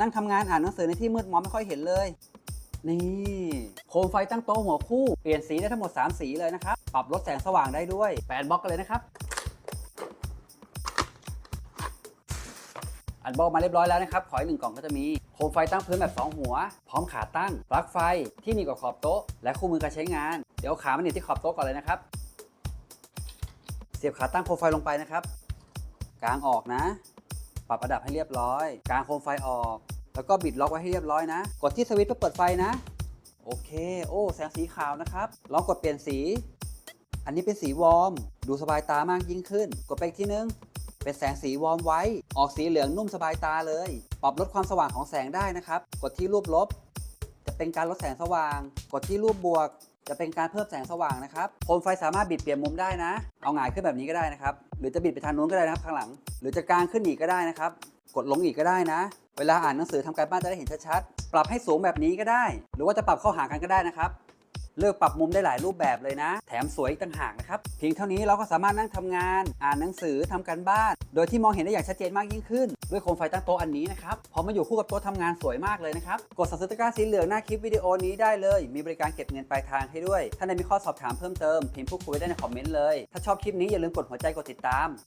นั่งทำงานอ่านหนังสือในที่มืดมองไม่ค่อยเห็นเลย นี่โคมไฟตั้งโต๊ะหัวคู่ เปลี่ยนสีได้ทั้งหมด 3 สีเลยนะครับ ปรับลดแสงสว่างได้ด้วยแปดบล็อกกันเลยนะครับ อันบล็อกมาเรียบร้อยแล้วนะครับ ขออีกหนึ่งกล่องก็จะมีโคมไฟตั้งพื้นแบบ 2 หัว พร้อมขาตั้งปลั๊กไฟที่มีกับขอบโต๊ะ และคู่มือการใช้งาน เดี๋ยวขามาหนีบที่ขอบโต๊ะก่อนเลยนะครับ เสียบขาตั้งโคมไฟลงไปนะครับ กลางออกนะ ปรับระดับให้เรียบร้อยกางโคมไฟออก แล้วก็บิดล็อกไว้ให้เรียบร้อยนะ กดที่สวิตช์เพื่อเปิดไฟนะ โอเค โอ้แสงสีขาวนะครับ ลองกดเปลี่ยนสี อันนี้เป็นสีวอร์ม ดูสบายตามากยิ่งขึ้น กดไปอีกทีนึง เป็นแสงสีวอร์มไว้ ออกสีเหลืองนุ่มสบายตาเลย ปรับลดความสว่างของแสงได้นะครับ กดที่รูปลบ จะเป็นการลดแสงสว่าง กดที่รูปบวก จะเป็นการเพิ่มแสงสว่างนะครับโคมไฟสามารถบิดเปลี่ยนมุมได้นะ เอาหงายขึ้นแบบนี้ก็ได้นะครับ หรือจะบิดไปทางนู้นก็ได้นะครับข้างหลัง หรือจะกางขึ้นอีกก็ได้นะครับ กดลงอีกก็ได้นะ เวลาอ่านหนังสือทำการบ้านจะได้เห็นชัดๆ ปรับให้สูงแบบนี้ก็ได้ หรือว่าจะปรับเข้าหากันก็ได้นะครับ เลือกปรับมุมได้หลายรูปแบบเลยนะ แถมสวยอีกต่างหากนะครับ เพียงเท่านี้เราก็สามารถนั่งทำงาน อ่านหนังสือทำการบ้าน โดยที่มองเห็นได้อย่างชัดเจนมากยิ่งขึ้น ด้วยโคมไฟตั้งโต๊ะอันนี้นะครับ พอมาอยู่คู่กับโต๊ะทำงานสวยมากเลยนะครับ กด subscribe ตะกร้าสีเหลืองหน้าคลิปวิดีโอนี้ได้เลย มีบริการเก็บเงินปลายทางให้ด้วย ถ้าใดมีข้อสอบถามเพิ่มเติมพิมพ์พูดคุยได้ในคอมเมนต์เลย ถ้าชอบคลิปนี้อย่าลืมกดหัวใจกดติดตาม